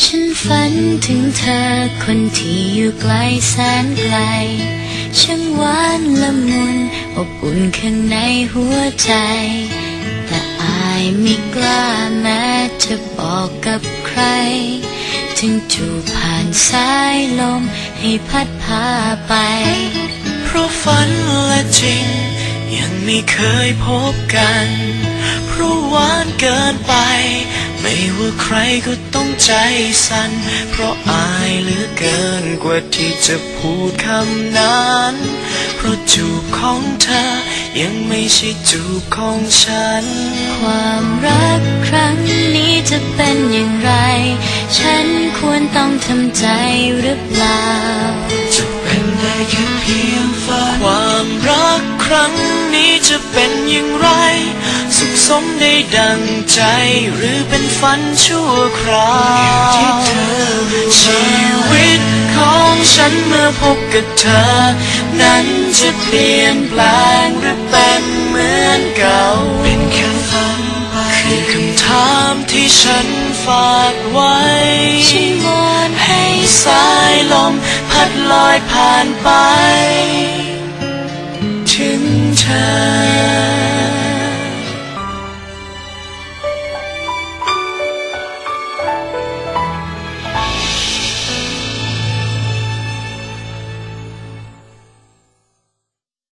ฉันฝันถึงเธอคนที่อยู่ไกลแสนไกล ช่างหวานละมุนอบอุ่นข้างในหัวใจ แต่อายไม่กล้าแม้จะบอกกับใคร ถึงจูผ่านสายลมให้พัดพาไป เพราะฝันและจริง ยังไม่เคยพบกัน เพราะหวานเกินไป ไม่ว่าใครก็ต้องใจสั่น เพราะอายเหลือเกินกว่าที่จะพูดคำนั้น เพราะจูบของเธอ ยังไม่ใช่จูบของฉัน ความรักครั้งนี้จะเป็นอย่างไร ฉันควรต้องทำใจหรือเปล่า จะเป็นได้แค่เพียงฝัน ความรักครั้งนี้จะเป็นอย่างไรสุขส มได้ดังใจหรือเป็นฝันชั่วคราวที่เธอชีวิตของฉันเมื่อพบกับเธอ นั้นจะเปลี่ยนแปลงหรือเป็นเหมือนเก่าเป็นแค่ฝันไปคือคำถามที่ฉันฝากไว้ฉันวอนให้ให้สายลมพัดลอยผ่านไป